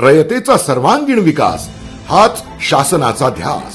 रयतेचा सर्वांगीण विकास हाच शासनाचा ध्यास.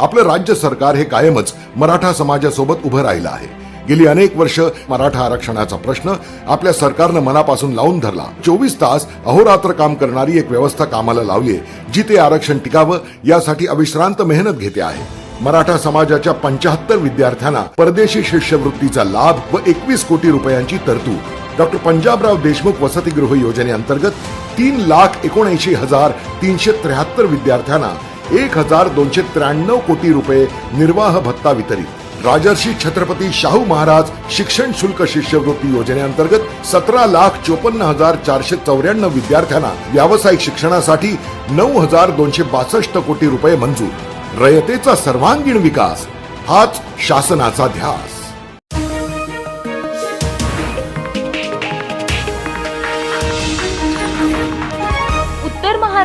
आपलं राज्य सरकार हे कायमच मराठा समाजासोबत उभं राहिलं आहे. गेली अनेक वर्ष मराठा आरक्षणाचा प्रश्न आपल्या सरकारनं मनापासून लावून धरला. चोवीस तास अहोरात्र काम करणारी एक व्यवस्था कामाला लावली जी ते आरक्षण टिकावं यासाठी अविश्रांत मेहनत घेते आहे. मराठा समाजाच्या पंचाहत्तर विद्यार्थ्यांना परदेशी शिष्यवृत्तीचा लाभ व एकवीस कोटी रुपयांची तरतूद. डॉक्टर पंजाबराव देशमुख वसतिगृह योजनेअंतर्गत तीन लाख एकोणऐंशी हजार तीनशे त्र्याहत्तर विद्यार्थ्यांना एक हजार दोनशे त्र्याण्णव कोटी रुपये निर्वाह भत्ता वितरित. राजर्षी छत्रपती शाहू महाराज शिक्षण शुल्क शिष्यवृत्ती योजनेअंतर्गत सतरा लाख चोपन्न हजार चारशे चौऱ्याण्णव विद्यार्थ्यांना व्यावसायिक शिक्षणासाठी नऊ हजार दोनशे बासष्ट कोटी रुपये मंजूर. रयतेचा सर्वांगीण विकास हाच शासनाचा ध्यास.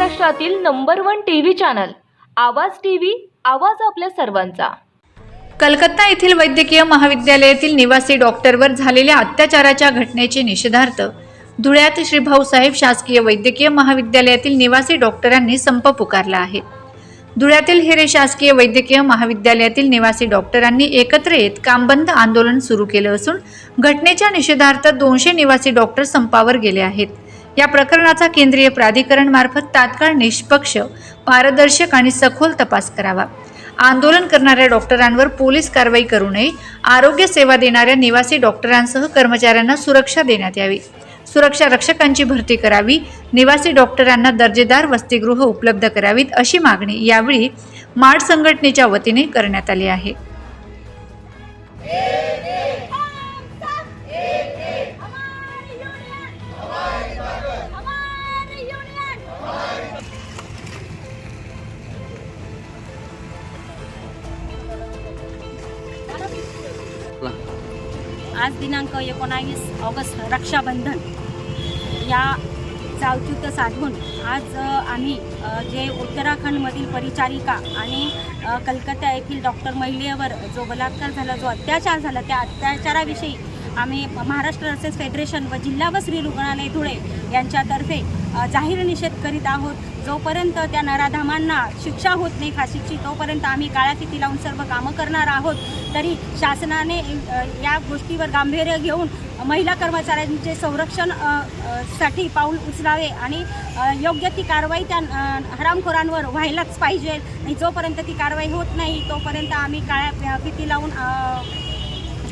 महाराष्ट्रातील number one T V channel Awaaz T V Awaaz आपल्या सर्वांचा. कलकत्ता येथील वैद्यकीय महाविद्यालयातील निवासी डॉक्टरवर झालेल्या अत्याचाराच्या घटनेचे निषेधार्थ धुळ्यात श्री भाऊसाहेब शासकीय वैद्यकीय महाविद्यालयातील निवासी डॉक्टरांनी संप पुकारला आहे. धुळ्यातील हिरे शासकीय वैद्यकीय महाविद्यालयातील निवासी डॉक्टरांनी एकत्र येत कामबंद आंदोलन सुरू केलं असून घटनेच्या निषेधार्थ दोनशे निवासी डॉक्टर संपावर गेले आहेत. या प्रकरणाचा केंद्रीय प्राधिकरण मार्फत तात्काळ निष्पक्ष पारदर्शक आणि सखोल तपास करावा. आंदोलन करणाऱ्या डॉक्टरांवर पोलीस कारवाई करू नये आरोग्य सेवा देणाऱ्या निवासी डॉक्टरांसह कर्मचाऱ्यांना सुरक्षा देण्यात यावी. सुरक्षा रक्षकांची भरती करावी निवासी डॉक्टरांना दर्जेदार वसतिगृह उपलब्ध करावीत अशी मागणी यावेळी माड संघटनेच्या वतीने करण्यात आली आहे. आज दिनांक एकोणावीस ऑगस्ट रक्षाबंधन. या औचित्य साधून आज आम्ही जे उत्तराखंडमधील परिचारिका आणि कलकत्ता येथील डॉक्टर महिलेवर जो बलात्कार झाला जो अत्याचार झाला त्या अत्याचाराविषयी आम्ही महाराष्ट्र नर्सेस फेडरेशन व जिल्हा व स्त्री रुग्णालय धुळे यांच्यातर्फे जाहीर निषेध करीत आहोत. जोपर्यंत त्या नराधामांना शिक्षा होत नाही फाशीची तोपर्यंत आम्ही काळ्या फिती लावून सर्व कामं करणार आहोत. तरी शासनाने या गोष्टीवर गांभीर्य घेऊन महिला कर्मचाऱ्यांचे संरक्षणसाठी पाऊल उचलावे आणि योग्य ती कारवाई त्या हरामखोरांवर व्हायलाच पाहिजे. आणि जोपर्यंत ती कारवाई होत नाही तोपर्यंत आम्ही काळ्या फिती लावून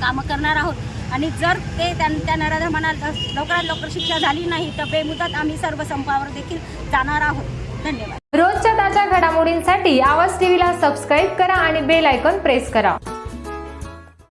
कामं करणार आहोत. आणि जर ते त्या त्या नराधमांना लवकरात लवकर शिक्षा झाली नाही तर बेमुदत आम्ही सर्व संपावर देखील जाणार आहोत. धन्यवाद. रोजच्या ताज्या घडामोडींसाठी आवाज टीव्हीला सबस्क्राईब करा आणि बेल आयकॉन प्रेस करा.